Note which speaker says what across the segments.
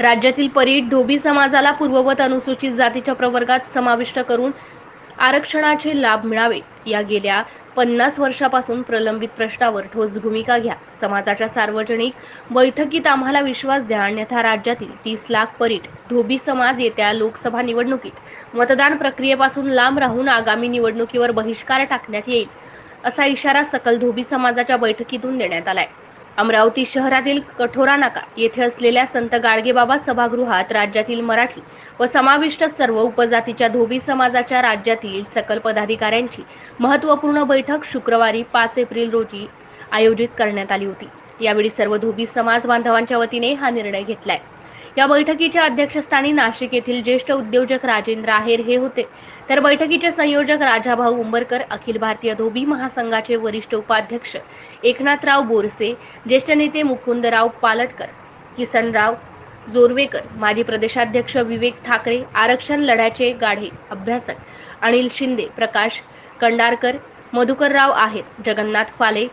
Speaker 1: राज्यातील परीट धोबी समाजाला पूर्ववत अनुसूचित जातीच्या प्रवर्गात समाविष्ट करून आरक्षणाचे लाभ मिळावेत. या गेल्या पन्नास वर्षापासून प्रलंबित प्रश्नावर ठोस भूमिका घ्या. समाजाच्या सार्वजनिक बैठकीत आम्हाला विश्वास द्या. अन्यथा राज्यातील तीस लाख परीट धोबी समाज येत्या लोकसभा निवडणुकीत मतदान प्रक्रियेपासून लांब राहून आगामी निवडणुकीवर बहिष्कार टाकण्यात येईल असा इशारा सकल धोबी समाजाच्या बैठकीतून देण्यात आलाय. अमरावती शहरातील कठोरा नाका येथे असलेल्या संत गाडगेबाबा सभागृहात राज्यातील मराठी व समाविष्ट सर्व उपजातीच्या धोबी समाजाच्या राज्यातील सकल पदाधिकाऱ्यांची महत्त्वपूर्ण बैठक शुक्रवारी पाच एप्रिल रोजी आयोजित करण्यात आली होती. यावेळी सर्व धोबी समाज बांधवांच्या वतीने हा निर्णय घेतलाय. या बैठकीच्या अध्यक्षस्थानी नाशिक येथील ज्येष्ठ उद्योजक राजेंद्र आहेर हे होते. तर बैठकीचे संयोजक राजाभाऊ उंबरकर अखिल भारतीय धोबी महासंघाचे वरिष्ठ उपाध्यक्ष एकनाथराव बोरसे ज्येष्ठ नेते मुकुंदराव पालटकर किसनराव जोरवेकर माजी प्रदेशाध्यक्ष विवेक ठाकरे आरक्षण लढ्याचे गाढे अभ्यासक अनिल शिंदे प्रकाश कंडारकर मधुकरराव आहेर जगन्नाथ फाले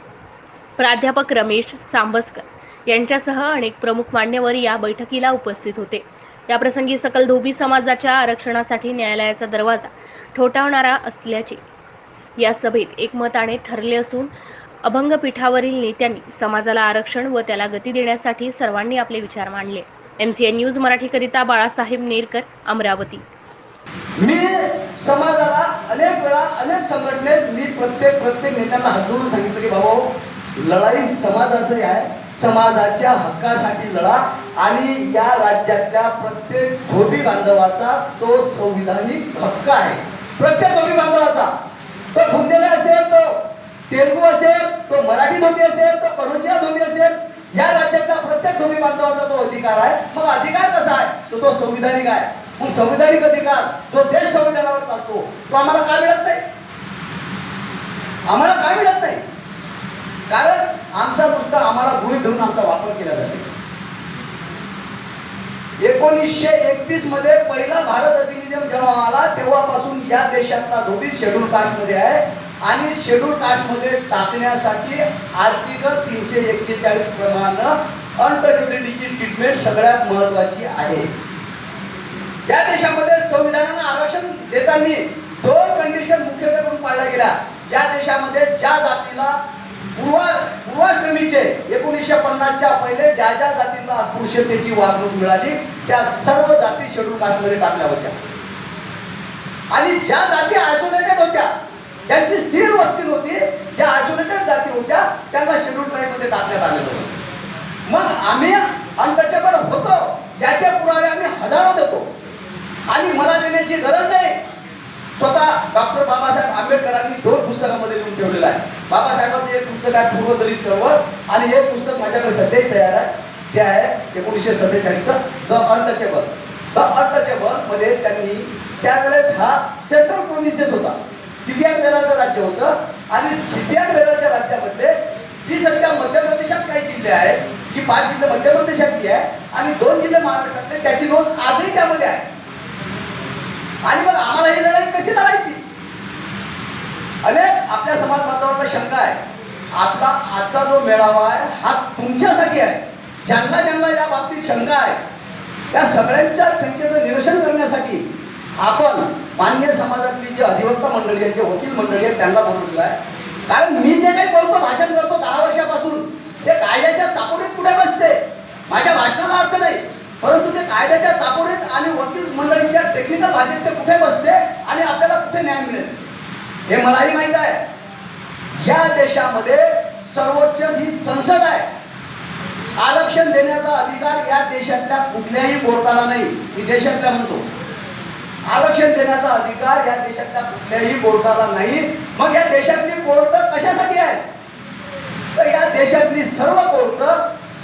Speaker 1: प्राध्यापक रमेश सांबसकर यांच्यासह अनेक प्रमुख मान्यवर या बैठकीला उपस्थित होते. याप्रसंगी सकल धोबी समाजाच्या आरक्षणासाठी न्यायालयाचा दरवाजा ठोठावणारा असल्याचे या सभेत एकमताने ठरले असून अभंग पीठावरील नेत्यांनी समाजाला आरक्षण व त्याला गती देण्यासाठी सर्वांनी आपले विचार मांडले. एमसीएन न्यूज मराठीकरिता बाळासाहेब नेरकर अमरावती.
Speaker 2: मी समाजाला अनेक वेळा अनेक संघटनेत मी प्रत्येक प्रत्येक नेत्यांना हात जोडून सांगितलं की बाबा लढाई समाजाची आहे. समाजाच्या हक्कासाठी लढा आणि या राज्यातल्या प्रत्येक धोबी बांधवाचा तो संविधानिक हक्क आहे. प्रत्येक धोबी बांधवाचा. तो बुंदेला असेल तो तेलगू असेल तो मराठी धोबी असेल तो कनोजिया धोबी असेल या राज्यातला प्रत्येक धोबी बांधवाचा तो अधिकार आहे. मग अधिकार कसा आहे? तर तो संविधानिक आहे. मग संविधानिक अधिकार जो देश संविधानावर चालतो तो आम्हाला काय मिळत नाही? आम्हाला काय मिळत नाही? कारण आमचा नुसता आम्हाला गृहित धरून आमचा वापर केला जातो. एकोणीसशे एकतीसमध्ये पहिला भारत अधिनियम जेव्हा आला तेव्हापासून या देशातला धोबी शेड्यूल कास्टमध्ये आहे आणि शेड्यूल कास्टमध्ये टाकण्यासाठी आर्टिकल तीनशे एक्केचाळीस प्रमाणे अनटचेबिलिटीची ट्रीटमेंट सगळ्यात महत्वाची आहे. या देशामध्ये संविधानानं आरक्षण देताना दोन कंडिशन मुख्य करून पाळल्या गेल्या. या देशामध्ये ज्या जातीला पूर्व पूर्वाश्रमीचे एकोणीसशे पन्नासच्या पहिले ज्या ज्या जातींना अस्पृश्यतेची वागणूक मिळाली त्या सर्व जाती शेड्यूल कास्टमध्ये टाकल्या होत्या. आणि ज्या जाती आयसोलेटेड होत्या त्यांची स्थिर वस्ती नव्हती ज्या आयसोलेटेड जाती होत्या त्यांना शेड्यूल ट्राईबमध्ये टाकण्यात आलेलं होतं. मग आम्ही अनटचेबल होतो याचे पुरावे आम्ही हजारो देतो. आणि मला देण्याची गरज नाही स्वतः डॉक्टर बाबासाहेब आंबेडकरांनी दोन पुस्तकामध्ये लिहून ठेवलेलं आहे. बाबासाहेबांचं एक पुस्तक आहे पूर्व दलित चळवळ आणि एक पुस्तक माझ्याकडे सध्याही तयार आहे. ते आहे एकोणीसशे सत्तेचाळीसचं द अनटचेबल. द अनटचेबलमध्ये त्यांनी त्यावेळेस हा सेंट्रल प्रोविन्सेस होता. सीबीआय बेलाचं राज्य होतं आणि सीबीआय बेराच्या राज्यामध्ये जी सध्या मध्य प्रदेशात काही जिल्हे आहेत जी पाच जिल्हे मध्य प्रदेशातली आहे आणि दोन जिल्हे महाराष्ट्रातले त्याची नोंद आजही त्यामध्ये आहे. आणि मग आम्हाला ही लढाई कशी लढायची? अनेक आपल्या समाज बांधवांना शंका आहे. आपला आजचा जो मेळावा आहे हा तुमच्यासाठी आहे. ज्यांना ज्यांना या बाबतीत शंका आहे त्या सगळ्यांच्या शंकेचं निरसन करण्यासाठी आपण मान्य समाजातली जी अधिवक्ता मंडळी आहेत जे वकील मंडळी आहेत त्यांना बोलवलेलं आहे. कारण मी जे काही बोलतो भाषण करतो दहा वर्षापासून ते कायद्याच्या चाकोरीत कुठे बसते? माझ्या भाषणाला अर्थ नाही. परंतु ते कायद्याच्या चाकोरीत आणि वकील मंडळीच्या टेक्निकल भाषेत ते कुठे बसते आणि आपल्याला कुठे न्याय मिळेल? हे मलाही माहीत आहे. या देशामध्ये सर्वोच्च ही संसद आहे. आरक्षण देण्याचा अधिकार या देशातल्या कुठल्याही कोर्टाला नाही. मी देशातल्या म्हणतो. आरक्षण देण्याचा अधिकार या देशातल्या कुठल्याही कोर्टाला नाही. मग या देशातली कोर्ट कशासाठी आहे? तर या देशातली सर्व कोर्ट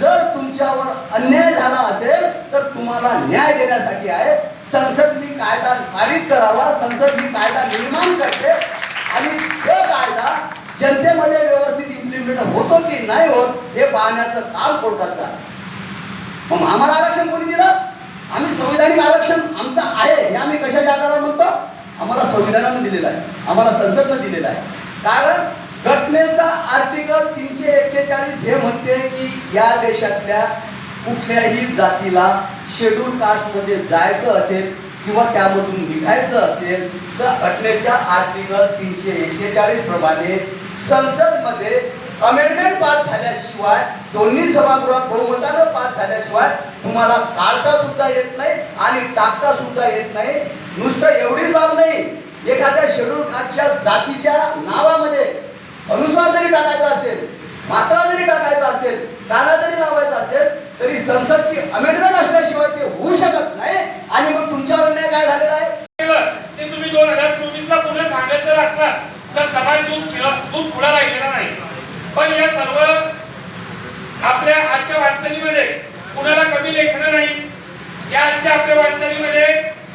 Speaker 2: जर तुमच्यावर अन्याय झाला असेल तर तुम्हाला न्याय देण्यासाठी आहे. संसदनी कायदा पारित करावा संसदनी कायदा निर्माण करते. आणि तो कायदा जनतेमध्ये व्यवस्थित इम्प्लिमेंट होतो की नाही होत हे पाहण्याचं काम कोर्टाचं आहे. मग आम्हाला आरक्षण कोणी दिलं? आम्ही संविधानिक आरक्षण आमचं आहे हे आम्ही कशाच्या आधारावर म्हणतो? आम्हाला संविधानानं दिलेलं आहे. आम्हाला संसदनं दिलेलं आहे. कारण घटनेचा आर्टिकल तीनशे एक्केचाळीस हे म्हणते की या देशातल्या कुठल्याही जातीला शेड्यूल कास्टमध्ये जायचं असेल किंवा त्यामधून निघायचं असेल तर घटनेच्या आर्टिकल तीनशे एक्केचाळीस प्रमाणे संसदमध्ये अमेंडमेंट पास झाल्याशिवाय दोन्ही सभागृहात बहुमतानं पास झाल्याशिवाय तुम्हाला काढता सुद्धा येत नाही आणि टाकता सुद्धा येत नाही. नुसतं एवढीच बाब नाही. एखाद्या शेड्यूल कास्टच्या जातीच्या नावामध्ये अनुस्वार जरी टाकायचा असेल मात्रा जरी टाकायचा असेल काना जरी लावायचा असेल तरी संसदची अमेंडमेंट असल्याशिवाय ते होऊ शकत नाही. आणि मग तुमच्यावर अन्याय काय झालेला आहे?
Speaker 3: केलं ते तुम्ही दोन हजार चोवीस ला पुन्हा सांगत जर असला तर समाज दूध दूध पुढे राहिलेला नाही. पण या सर्व आपल्या आजच्या वाटचालीमध्ये कुणाला कमी लेखणं नाही? या आजच्या आपल्या वाटचालीमध्ये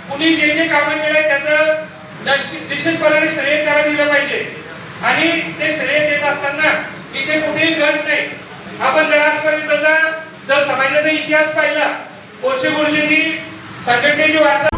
Speaker 3: कुणी जे जे कामं केले त्याचं निश्चितपणाने श्रेय त्याला दिलं पाहिजे. आणि ते श्रेय देत असताना इथे कुठेही गरज नाही. आपण जर आजपर्यंत जर समाजाचा इतिहास पाहिला कोळशे गुरुजींनी संघटनेची वार्ता